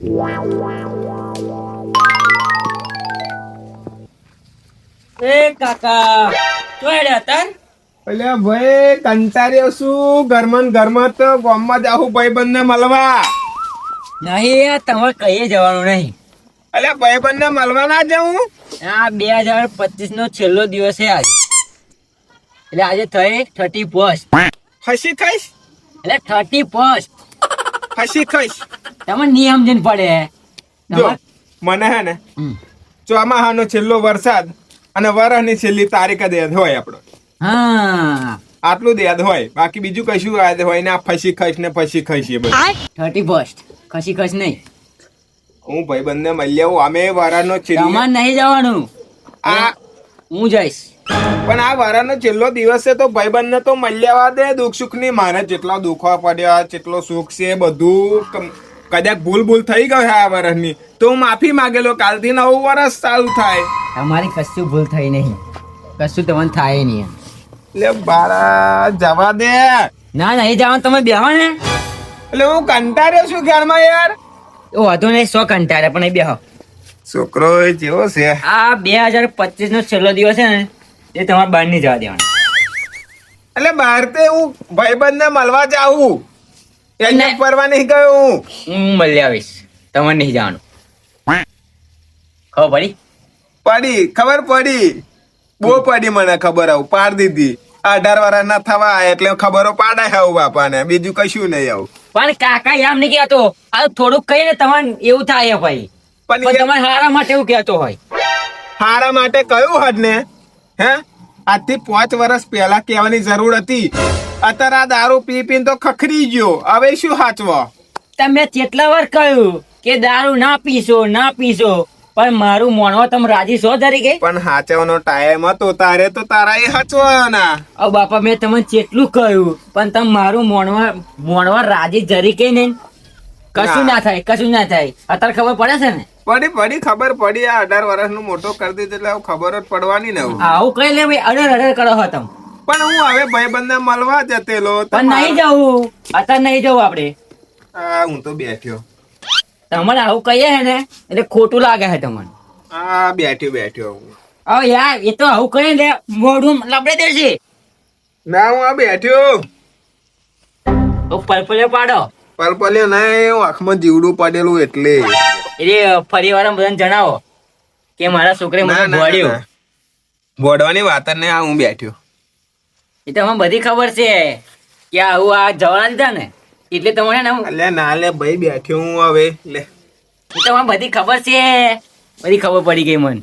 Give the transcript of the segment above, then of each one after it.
એ કાકા ચોયડે હતા એટલે ભાઈ કંટાળ્યો શું ઘરમાં ઘરમાં તો ગામમાં જાહું ભાઈબંધ ને મળવા. નહીં આ તમારે કહીએ જવાનું નહીં. એટલે ને મળવા ના જવું આ બે હજાર પચીસ નો છેલ્લો દિવસ છે આજે. એટલે આજે થઈ થર્ટી ફર્સ્ટ હસી થઈશ? એટલે થર્ટી ફર્સ્ટ હસી ખાઈશ તમે નિયમ જઈને પડે. જો મને હે ને ચોમાહાનો છેલ્લો વરસાદ અને વરસની છેલ્લી તારીખ જ યાદ હોય આપણો. હા. આટલું જ યાદ હોય. બાકી બીજું કશું યાદ હોય ને આ ફસી ખસ ને ફસી ખસી બધું. થર્ટી ફર્સ્ટ ખસી ખસ નહીં. હું ભાઈ બંને મળી આવું અમે વરાનો છેલ્લો તમારે નહીં જવાનું. આ હું જઈશ. પણ આ વારાનો છેલ્લો દિવસ છે તો ભાઈ બંને તો મળ્યા દે દુઃખ સુખની મારે જેટલા દુખવા પડ્યા જેટલો સુખ છે બધું કદાચ ભૂલ ભૂલ થઈ ગયો આ વર્ષની તો હું માફી માંગેલો કાલથી નવું વર્ષ ચાલુ થાય. તમારી કશું ભૂલ થઈ નહીં. કશું તમને થાય નહીં એટલે બારા જવા દે. ના નહીં જવાનું તમે બેહો ને. એટલે હું કંટાળ્યો છું ઘરમાં યાર. એ વાંધો નહીં સો કંટાળ્યા પણ એ બેહો. છોકરો એ જેવો છે. આ બે હજાર પચીસ નો છેલ્લો દિવસ છે ને એ તમારે બહાર નહીં જવા દેવાનો. એટલે બહાર તે હું ભાઈબંધ ને મળવા જાઉં એને. ફરવા નહીં ગયો હું. હું મળી આવીશ. તમારે નહીં જવાનું. ખબર પડી? પડી ખબર પડી. બહુ પડી મને ખબર આવું પાડ દીધી. અઢાર વાળા ના થવા એટલે ખબરો પાડાય આવું બાપાને. બીજું કશું નહીં આવું. પણ કાકા એમ નહીં કહેતો. આ થોડુંક કહીને તમારે એવું થાય ભાઈ. પણ પણ તમારે હારા માટે એવું કહેતો હોય. હારા માટે કયું હદ ને? હે? આજથી પાંચ વર્ષ પહેલા કહેવાની જરૂર હતી. અત્યારે આ દારૂ પી પીને તો ખખરી ગયો. હવે શું હાચવો? તમે કેટલા વાર કહ્યું કે દારૂ ના પીશો ના પીશો પણ મારું મોણો તમે રાજી છો તરીકે પણ હાચવાનો ટાઈમ હતો તારે તો તારા એ હાચવાના ઓ બાપા મેં તમને કેટલું કહ્યું પણ તમે મારું મોણવા મોણવા રાજી જરીકે નહીં. કશું ના. થાય કશું ના થાય. અત્યારે ખબર પડે છે ને? પડી પડી ખબર પડી. આ અઢાર વર્ષનું મોટો કરી દીધું એટલે ખબર જ પડવાની ને આવું. કઈ લે ભાઈ અડર અડર કરો હો તમે. પણ હું હવે ભાઈબંધને મળવા જતેલો. પણ નહીં જવું. અત્યારે નહીં જવું આપણે. હા હું તો બેઠ્યો. તમારે આવું કહીએ હે ને એટલે ખોટું લાગે છે તમને. આ બેઠ્યો બેઠ્યો હું. હવે યાર એ તો આવું કહે ને મોઢું લપડે દેશે ના હું આ બેઠ્યો. તો પલપલે પાડો. પલપલ્યો નહીં હું આંખમાં જીવડું પડેલું એટલે. એટલે ફરી વાર બધાને જણાવો કે મારા છોકરે ના, મને ના, ભોળ્યો બોડવાની વાત ને નહીં આ હું બેઠ્યો. એ તો મને બધી ખબર છે કે આવું આ જવાના દીધા ને એટલે તમારે ને એ ના લે ભાઈ બેઠ્યો હું હવે લે. તો મને બધી ખબર છે. બધી ખબર પડી ગઈ મને.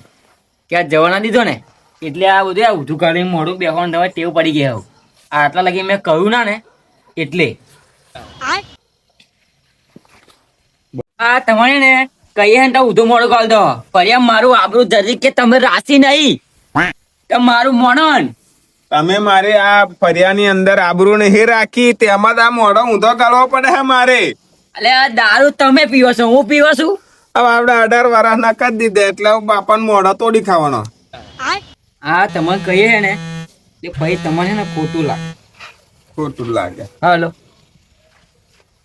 કે આ જવાના દીધો ને એટલે આ બધું આ ઊંધું કરીને મોઢું બેહવાનું તમારે ટેવ પડી ગયા આવું આટલા લગી મેં કહ્યું ના ને એટલે. આ તમારે ને કહીએ ને તો ઊંધું મોઢું કાઢ દો. ફરી મારું આબરું જરી કે તમે રાશી નહીં. તો મારું મોણન. તમે મારે આ ફરિયાની અંદર આબરૂ નહીં રાખી તેમાં જ આ મોઢો ઊંધો કરવો પડે હે મારે. એટલે આ દારૂ તમે પીવો છો હું પીવો છું? હવે આપણે અઢાર વર્ષ ના કરી દીધા એટલે હું બાપાનો મોઢો તોડી ખાવાનો. હા તમે કહીએ છે ને એ ભાઈ તમને ને ખોટું લાગે. ખોટું લાગે. હાલો.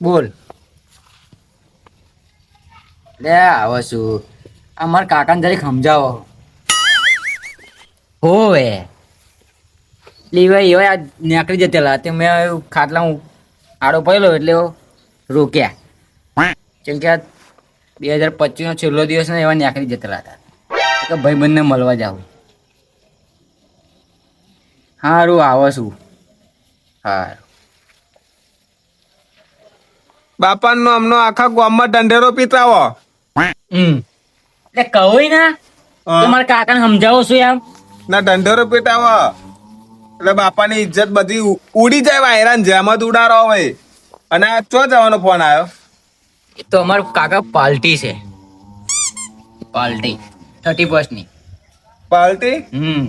બોલ. લે આવો છું. આ મારા કાકાને જરીક સમજાવો. હોવે. લીવાય એવા નીકળી જતેલા તે મેં ખાટલા હું આડો પડેલો એટલે રોક્યા. કેમ કે બે હજાર પચીસનો છેલ્લો દિવસ ને એવા નીકળી જતેલા હતા તો. ભાઈબંધને મળવા જાઉં. સારું આવો છું. સારું બાપાનો અમનો આખા ગામમાં ઢંઢેરો પીતાવો હમ. એટલે કહું ના. તમારા કાકાને સમજાવો છું એમ. ના ઢંઢેરો પીટાવો એટલે બાપાની ઇજ્જત બધી ઉડી જાય વાયરાન જેમ જ ઉડાડો હોય. અને આ ચો જવાનો ફોન આવ્યો એ તો અમાર કાકા પાર્ટી છે. પાર્ટી થર્ટી ની. પાર્ટી હમ.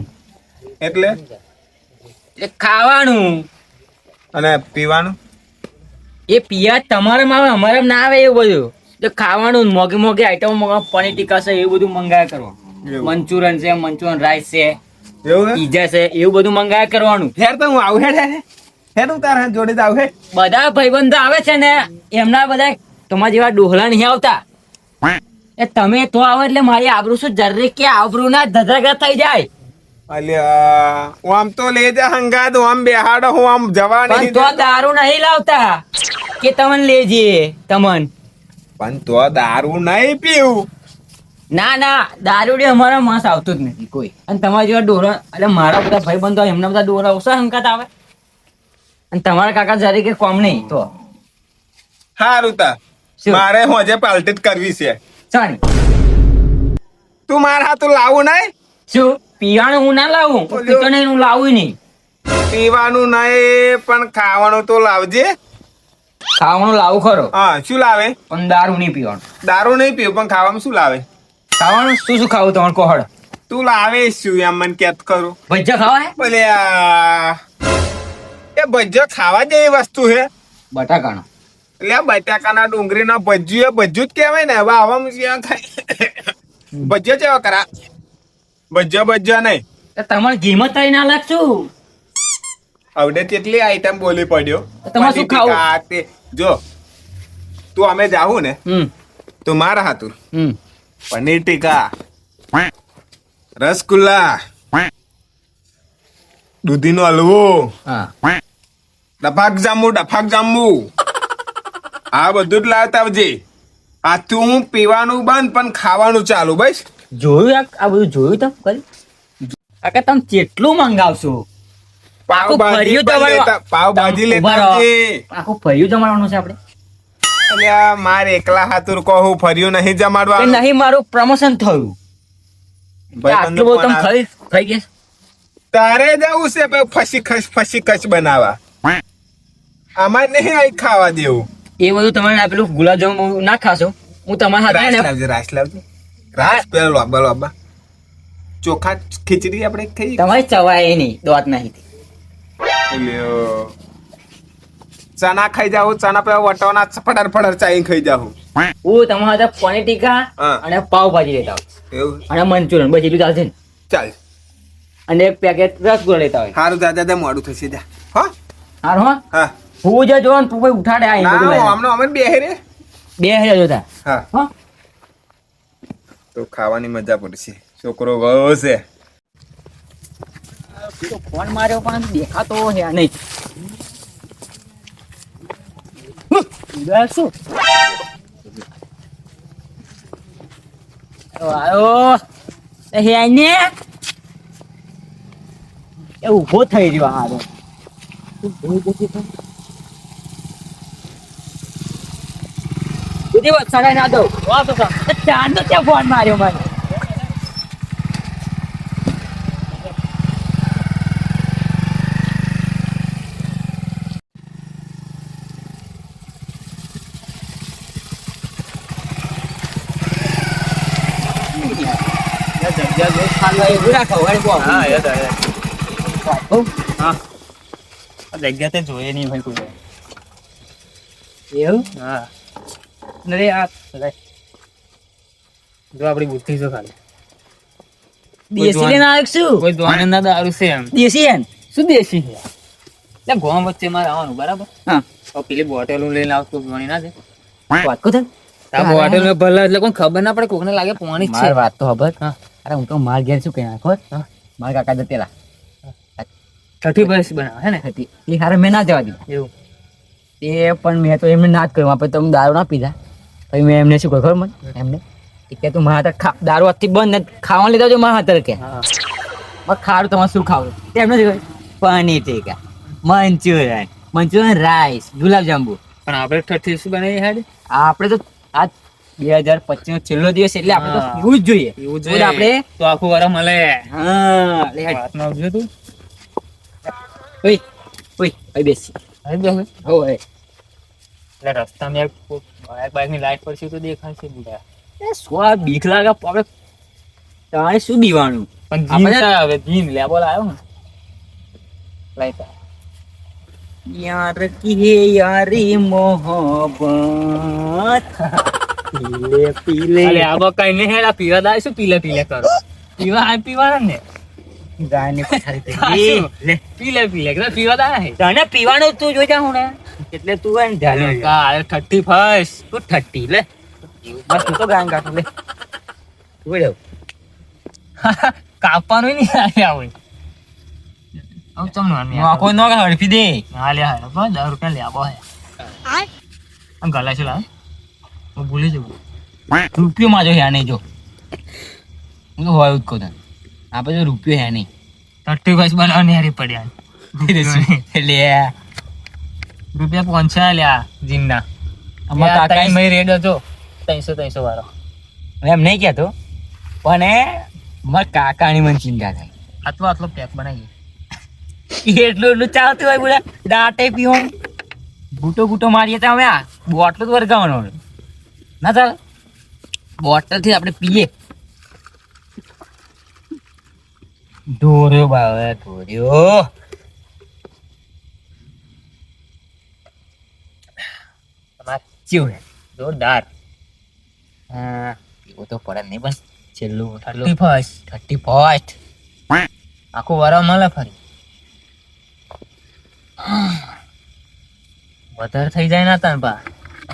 એટલે? એટલે ખાવાનું. અને પીવાનું? એ પિયા તમારામાં આવે અમારે ના આવે એવું બધું. એટલે ખાવાનું મોઘી મોઘી આઈટમ મંગાવ પનીર ટીકા છે એવું બધું મંગાવ્યા કરો. મંચુરિયન છે મંચુરિયન રાઈસ છે. એવું હે? છે એવું બધું મંગાવ્યા કરવાનું. ફેર તો હું આવું હેડ હેડ તારા જોડે આવું બધા ભાઈબંધો આવે છે ને એમના બધા તમારા જેવા ડોહલા નહીં આવતા. એ તમે તો આવો એટલે મારી આબરૂ શું જરી કે આબરૂ ના ધધરાગા થઈ જાય? અલ્યા આમ તો લે જા હંગાત આમ બેહાડો હું આમ જવા નહીં તો. દારૂ નહીં લાવતા. કે તમને લેજે તમન. પણ તો દારૂ નહીં પીવું. ના ના દારૂડી અમારા માસ આવતું જ નથી કોઈ. અને તમારા જેવા ડોરા એટલે મારા બધા ભાઈ બંધો એમના બધા ડોરા ઓછા હંકાત આવે. અને તમારા કાકા જરી કે કોમ નહીં તો. સારું તા? મારે હોજે પાલટી કરવી છે. ચાણી તું મારા હાથું લાવું નહીં? શું? પીવાનું હું ના લાવું? પીતો નહીં હું લાવું નહીં. પીવાનું નહીં પણ ખાવાનું તો લાવજે. ખાવાનું લાવું ખરો. હા શું લાવે? પણ દારૂ નહીં પીવાનું. દારૂ નહીં પીવું પણ ખાવામાં શું લાવે? ખાવાનું? શું શું ખાવું તમારે? કોહળ. તું લાવે શું એમ મને કેત કરું. ભજીયા ખાવા ભલે એ ભજ્જો ખાવા જેવી વસ્તુ છે. બટાકાનો. એટલે બટાકાના ડુંગળીના ભજીયો એ ભજ્યું જ કહેવાય ને હવે આવા ક્યાં ખાય ભજ્જો કેવા કરા? ભજ્જો ભજ્જો નહીં. તમારે કિંમત થઈ ના લાગશું? આવડે કેટલી આઈટમ બોલી પડ્યો. તમારે શું ખાવું? જો તું અમે જાવું ને તો તું મારા હાથું. હમ. પનીર ટીકા. રસગુલ્લા. દૂધીનો હલવો. ડફાક જાંબુ ડફાક જાંબુ. આ બધું જ લાવતા આવજે. આ તું હું પીવાનું બંધ પણ ખાવાનું ચાલુ બસ. જોયું આ બધું જોયું તમે કરી? આકા તમે કેટલું મંગાવશો? પાવ ભાજી ભાજી લેતા પાવભાજી તમે લેતા આખું ફર્યું જમાડવાનું છે આપણે. અલ્યા મારે એકલા હાથુર હું ફર્યું નહીં જમાડવા. નહીં મારું પ્રમોશન થયું. આટલું બધું તમે ખાઈ ખાઈ ગયા તારે જવું છે ફસી ખસ ફસી ખસ બનાવવા. આમાં નહીં આઈ ખાવા દેવું. એ બધું તમારે પેલું ગુલાબજાંબુ ના ખાશો. હું તમારા હાથે ને લાવજે રાસ લાવજો. રાસ પેલો લાંબા લાંબા. ચોખા ખીચડી આપણે ખાઈ તમારી ચવાય નહીં દોત નહીં. ચણા ખાઈ જાવ ચણા પેલા વટવાના ફડર ફડર ચાઈ ખાઈ જાવ હું તમારા હાથે પનીર ટીકા અને પાવભાજી લેતા હોય અને મંચુરિયન બસ એટલું ચાલશે ને. ચાલ. અને એક પેકેટ રસગુલ્લા લેતા હોય. સારું દાદા દે મોડું થશે જા. હા? હારું હા? હા. હું જે જો તું કોઈ ઉઠાડે આ ના હમણાં અમે બે હેરે બે હજાર જોતા. હા. હા? તો ખાવાની મજા પડશે. છોકરો ગયો છે. ફોન માર્યો પણ દેખાતો હે નહીં. શું આયો હે ને એ ઊભો થઈ રહ્યો હારો. બધી વાત સગાઈ ના દઉં. ચાંદ તો ત્યાં ફોન માર્યો મને હા યાદ આવ્યા હા આ જગ્યા જોઈએ નહીં ભાઈ કોઈ એવું? હા. જો આપડી બુદ્ધિ છે ખાલી શું કોઈ છે શું દેશી ગોમ વચ્ચે મારે આવવાનું બરાબર હા પેલી બોટલો લઈને આવતો પાણી ના દે વાત કો થા આ બોટલ મેં એટલે કોઈ ખબર ના પડે કોકને લાગે પાણી જ માર વાત તો ખબર અરે હું તો માર ઘેર શું કહી નાખો મારા કાકા જતેલા છઠ્ઠી બસ બનાવે હે ને? હતી એ હારે મેં ના જવા દીધા. એવું. એ પણ મેં તો એમને ના જ કહ્યું આપણે તમે દારૂ ના પીધા. પછી મેં એમને શું કહ્યું ખબર મને? એમને કે તું મારા ખા દારૂ આજથી બંધ ને ખાવા લીધા જો મારા હાથર કે ખાડું ખારું તમારે શું ખાવું? એમને શું paneer tikka Manchurian Manchurian rice gulab jamun પણ આપણે ઠઠ્ઠી શું બનાવી હાડે. આપણે તો આ બે હજાર પચીસ નો છેલ્લો દિવસ એટલે આપણે તો. પીવું જ જોઈએ. એવું જોઈએ. આપણે તો આખું વરસ મળે હા. આવજો તું. ઓય ઓય ઓય બેસી. હવે. બેહો. હો. ઓય એટલે રસ્તામાં એક બાઇક બાઇકની લાઈટ પડશે તો દેખાશે બુડા એ આ બીક લાગે. આપણે તારે શું બીવાનું પણ જીન આવે જીન લેબલ આવ્યો ને. લાઈટ યાર કી હે યારી મોહબ્બત પીલે પીલે અરે આબો કઈ નહીં હેડા પીવા દાય શું પીલે પીલે કરો પીવા આ પીવાના ને ગાયને પછાડી થઈ? લે પીલે પીલે કે પીવા દાય હે તને પીવાનું તું જોઈ જા હું ને એટલે તું એને ધ્યાન કા ઠટ્ટી ફર્સ્ટ તું ઠટ્ટી લે બસ તું તો ગાંગ કાઢું લે કાપવાનું નહીં આલ્યા હોય આવું ચમ આ આખો નો હડફી દે આલ્યા હે બસ દસ રૂપિયા લેવો હે આમ ગલા છે લાવ હું ભૂલી જવું રૂપિયો માજો હે નહીં જો હું તો હોય જ કહું તને આપણે તો રૂપિયો હે નહીં થર્ટી ફાઈવ બનાવવાની હારી પડ્યા લે રૂપિયા પહોંચ્યા લ્યા જીમના અમાર કાકા મેં રેડ હતો ત્રણસો ત્રણસો વાળો એમ નહીં કહેતો પણ એ મારા કાકાની મને ચિંતા થાય આટલો આટલો પેક બનાવી એટલું એટલું ચાલતું હોય બોલા દાંતે પીઓ બૂટો બૂટો મારીએ તો અમે આ બોટલ જ વર્ગાવાનો ના ચાલ? બોટલથી આપણે પીએ. ઢોર્યો બાવે ઢોર્યો. જોરદાર. હા એવો તો પડે નહીં પણ છેલ્લું થર્ટી ફર્સ્ટ થર્ટી ફર્સ્ટ આખું વરસ મળે ફરી. વધારે થઈ જાય ના તન બા.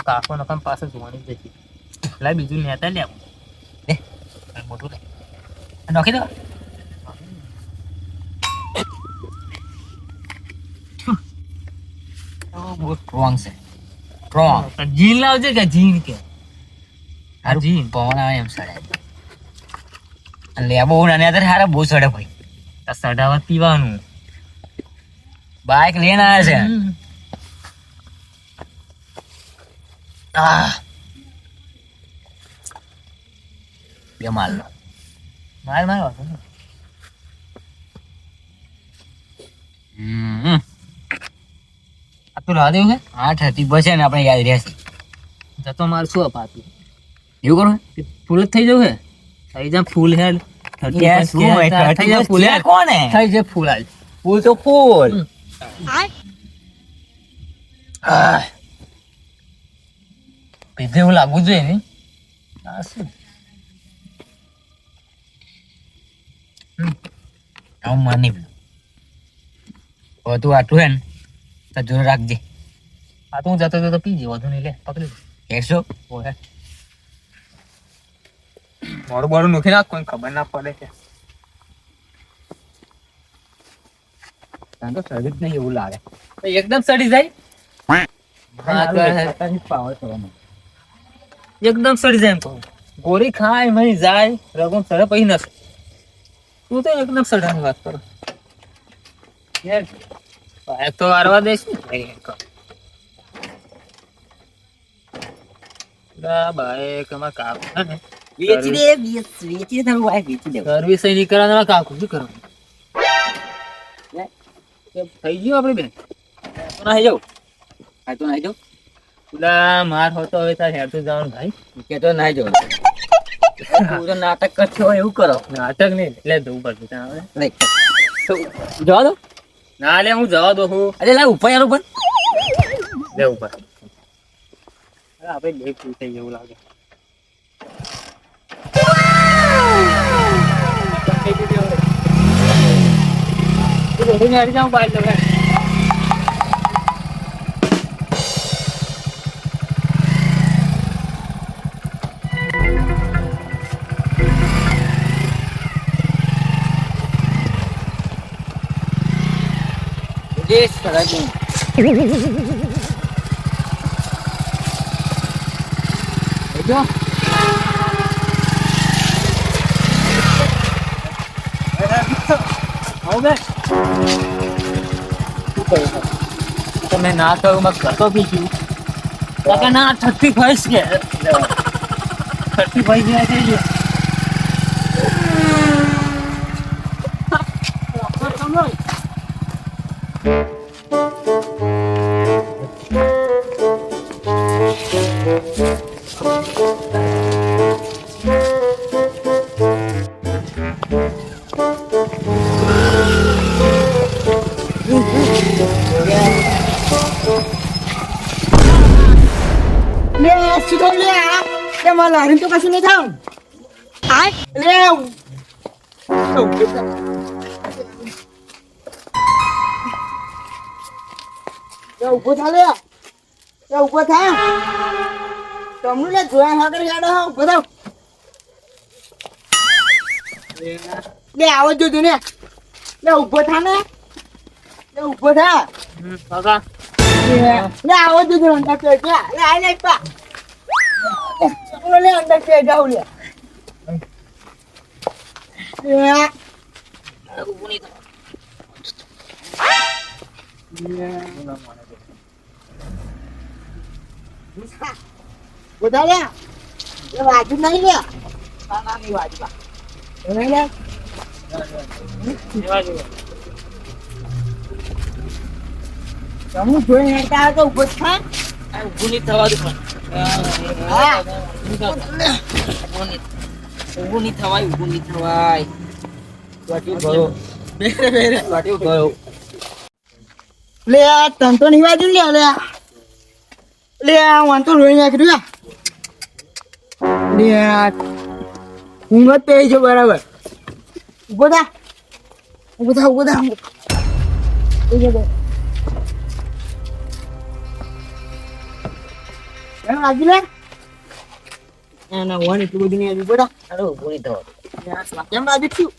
કાકો નકમ પાસે જોવાની જ જતી લાય બીજું નેતા લે લે મોટું લે. નાખી દો. બહુ સ્ટ્રોંગ છે. સ્ટ્રોંગ જીન લાવજે કે જીન કે? આ જીન પવન આવે એમ સડે લેબો નાને અત્યારે હારા બહુ સડે ભાઈ. સડાવા પીવાનું. બાઇક લઈને આવે છે. બે માલ લો. માર માર તો રાહ દેવું આ હતી બસે ને આપણે યાદ રહેશે. જતો માર શું અપાતું? એવું કરું? ફૂલ જ થઈ જવું હે થઈ જા ફૂલ હે કે ફર્સ્ટ શું હોય? કે થઈ જાય ફૂલ હેલ કોને? થઈ જાય ફૂલ હાલ. ફૂલ તો ફૂલ. પીધે એવું લાગવું જોઈએ ને આ શું હું માની હવે તું આટલું હે ને તો જોર રાખજે આ તો હું જતો જતો પી જઈ વધુ નહીં લે પકડી એકસો ઓહે મોડું બોડું નોખી નાખ કોઈ ખબર ના પડે કે તને તો સર્વિસ નહીં એવું લાગે. એકદમ સડી જાય? એકદમ સડી જાય એમ કહું. ગોળી ખાય મહી જાય રગમ સડે પછી નથી તું તો એકદમ સડાની વાત કરો. એક તો વારવા દે ને ભાઈ અમાર કાકુ ને? વેચી દે વેચી દે વાય વેચી દે. સર્વિસ નહીં કરવાના કાકુ શું કરવાનું? કે થઈ ગયું આપણી બેન? તો નાહી જાઉં? હા તો નાહી જાઉં? પેલા માર હોતો હવે તાર હેરતું જવાનું ભાઈ. કે તો નાહી જાઉં. પૂરો નાટક કરશો એવું કરો. નાટક નહીં એટલે જવું ત્યાં હવે. જવા દો? ના લે હું જવા દો હું. અરે લા ઉપર યાર ઉપર. લે ઉપર અરે આપણે લેટ થઈ જેવું લાગે. જાઉં બાઈક લગાડ જે સરાજી જો હવે તમે ના કહ્યું મેં કરતો બી છું. ના થર્ટી ફાઈવ કે. થર્ટી ફાઈવ જે થઈ ગયું મારા લારીને તો કશું નહીં થયું લે લે ઊભો થા લે લે ઊભો થા તમનું લે જોયા વગર હેડો હો બધા લે આવો જ જોજો ને લે ઊભો થા ને લે ઊભો થા કાકા લે આવો જ જોજો અંદર કે લે લે આઈ લે પા લે લે અંદર કે જાવ લે. બધા લે. એ વાજુ નહીં લે. નાની વાજુ નહીં લે. તમે જોઈ હેડતા હોય ઊભો થા. ઉભું નહીં થવા દે પણ. હા. ઊભું નહીં. થવાય ઊભું નહીં થવાય. વાટ્યું ગયો બેરે બેરે. વાટ્યું ગયો લે આ તન તો નહીં વાજુ લે લે લે આ વાન તો રોઈ નાખ્યું લે. આ. ઊંઘ જ પેઈ છે બરાબર. ઊભો થા. ઊભો થા ઊભો થા. ઊભો થા વાજુ લે? એના વન એટલું બધું નહીં ઊભો થા અરે નહીં થવા કેમ વાજુ થયું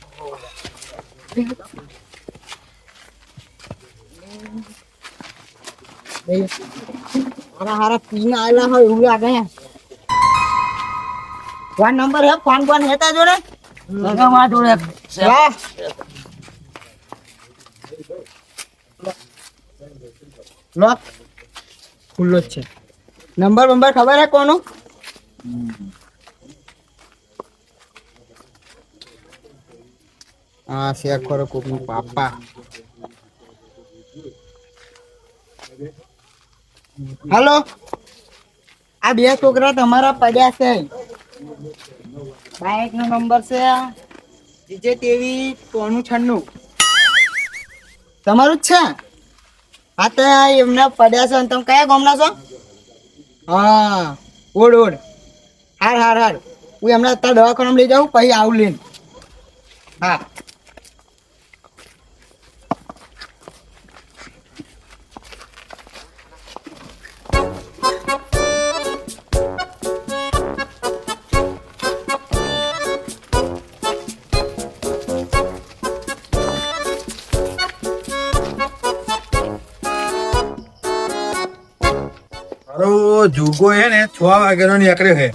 હારા હારા પીને આવેલા હોય એવું લાગે ફોન નંબર હે ફોન ફોન હેતા જોડે? માં જોડે. લોક ખુલ્લો જ છે. નંબર બંબર ખબર હે કોનો? હા શેર ખરો કોકનું પાપા. હાલો. આ બે છોકરા તમારા પડ્યા છે. બાઇક નો નંબર છે. જીજે તેવી ત્રણું છન્નું. તમારું જ છે? હા, તો એમના પડ્યા છે. અને તમે કયા ગામના છો? હા, ઓડ ઓડ. હાર હાર હાર. હું એમના અત્યારે દવાખાનામાં લઈ જાઉં, પછી આવું લઈને. હા. મારો જુગો હે ને છ વાગ્યાનો નીકળ્યો છે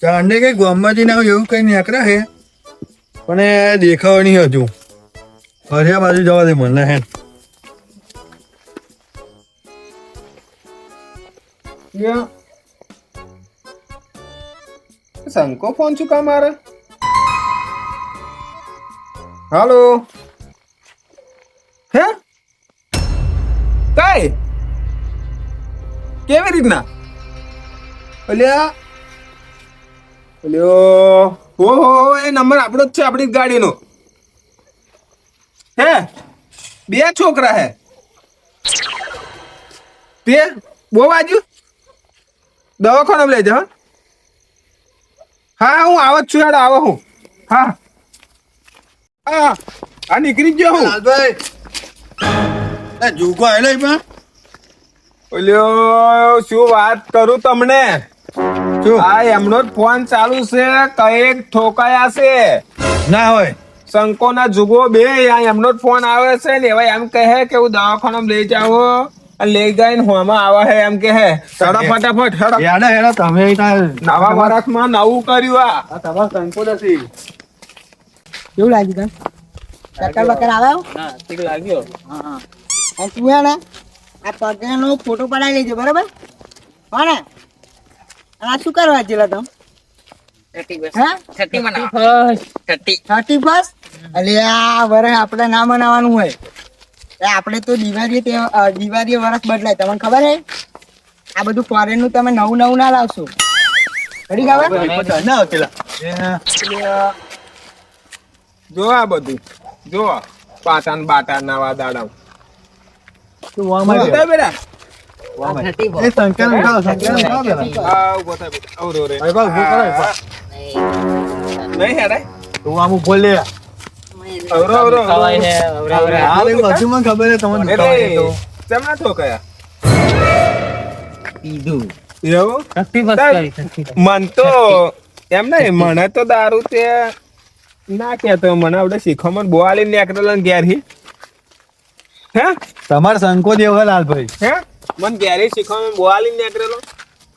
ચાંદે કઈ ગામમાંથી ના એવું કઈ નીકળ્યા હે? પણ દેખાવ નહીં હજુ ફર્યા બાજુ જવા દે મને હે. શંકો ફોન છું કા મારે? હાલો. હે? કઈ? કેવી રીતના? અલ્યા? અલ્યો? હો હો હો, એ નંબર આપણો જ છે આપણી ગાડીનો. હે? બે છોકરા હે. તે બહુ વાજ્યું દવાખાનો લઈ જા હા. હું આવત છું યાર આવો હું. હા. હા આ નીકળી જ ગયો હું. લાલભાઈ. એ જુગો આવેલો પણ ઓલ્યો શું વાત કરું તમને? આ એમનો જ ફોન ચાલુ છે કંઈક ઠોકાયા છે. ના હોય. શંકો ના જુગો બે એમનો જ ફોન આવે છે ને એવા એમ કહે કે હું દવાખાના લઈ જાઓ અને લઈ જઈને હોમાં આવા હે એમ કહે. ચડો ફટાફટ હેડો. યાડા હેડા તમે નવા વર્ષમાં નવું કર્યું આ. આ તમારો શંકો નથી. કેવું લાગ્યું તને? ચક્કર બક્કર આવ્યો ના ઠીક લાગ્યો. હા હા. તું હે ને? આ પગનો ફોટો પડાવી લેજો બરાબર? હો ને આ શું કરવા જેલા તમે? આપણે ના મનાવવાનું હોય. આપણે તો દિવાળીએ તે અ, વરસ બદલાય. તમને ખબર હે? આ બધું ફોરેનનું તમે નવું નવું ના લાવશો. ખરી ખબર? જો આ બધું. જો પાટાન બાટા નવા દાડા તું વામાં બધા બેટા થર્ટી એ શંકર ઉઠાવો શંકર ઉઠાવો પેલા આ ઊભો થાય બેટા. અવરો રે ભાઈ ભાઈ કરો. નહીં હેડાય તું આમ ઊભો લે. અવરો અવરો ખવાય છે અવરે અવરે. હા ભાઈ બધું મને ખબર છે તમને તો. તેમના ઠોકાયા પીધું. એવું? થર્ટી ફર્સ્ટ મન તો એમ નહીં મને તો દારૂ તે ના કેતો મને આપણે શીખવામાં બહુ આલી નીકળેલો ને ઘેર હી હે? તમારે સંકોચ એવો લાલભાઈ. હે? મને ઘેર શીખવામાં બોવાલી નીકળેલો.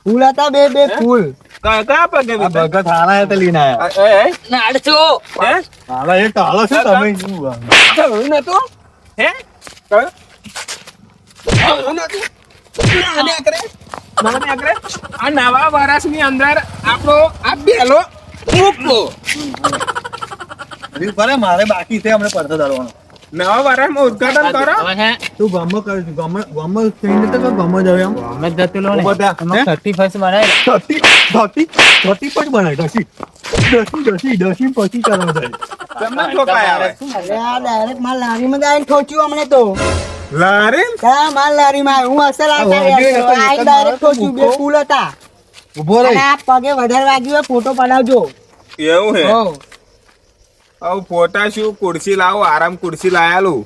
ફૂલ હતા બે બે ફૂલ. કયા કયા પગે આ બીજા? ભગત હાલા એ તો લઈને આયા. એ, એ, હે? હાલા એ ટાળો છે તમે શું હે કયું કયું નતું? ના? ના નવા અંદર આપણો આ ઉપલો. મારે બાકી છે હમણાં પડતો દાડવાનો નવા વર્ષમાં ઉદઘાટન કરો. તું કર થઈને જ જતું લો ને બધા, થર્ટી ફર્સ્ટ ધરતી પણ બનાય દસી દસી દસી પછી ચાલવા જાય. તમને ઠોકાય આવે? અરે આ ડાયરેક્ટ માલ લારીમાં જ આવીને ઠોચ્યું હમણે તો. લારી? હા માલ લારીમાં. હું અસલ આ ડાયરેક્ટ ઠોચ્યું બે ફૂલ હતા. ઊભો રહી. આ પગે વધારે વાગ્યું ફોટો પડાવજો. એવું હે? હો. આવું ફોટા શું ખુરશી લાવો આરામ ખુરશી લાયાલું.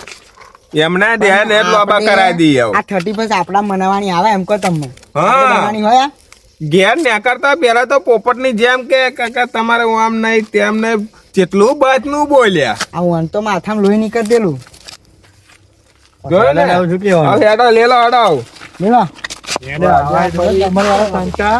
એમના ધ્યાન એ બાબા કરાવી દઈએ આ થર્ટી ફર્સ્ટ આપડા મનાવાની આવે એમ કહો તમને. મનાવાની આપણે હોય ઘેર ઘેર નેકરતા પેલા તો પોપટની જેમ કે કાકા તમારે આમ નહીં તેમ નહીં જેટલું બચનું બોલ્યા. આ વન તો માથામાં લોહી નીકળી દેલું. જોયું ને? આવું શું હેડો લેલો હેડો લેલો. તમારા વાળા સંતા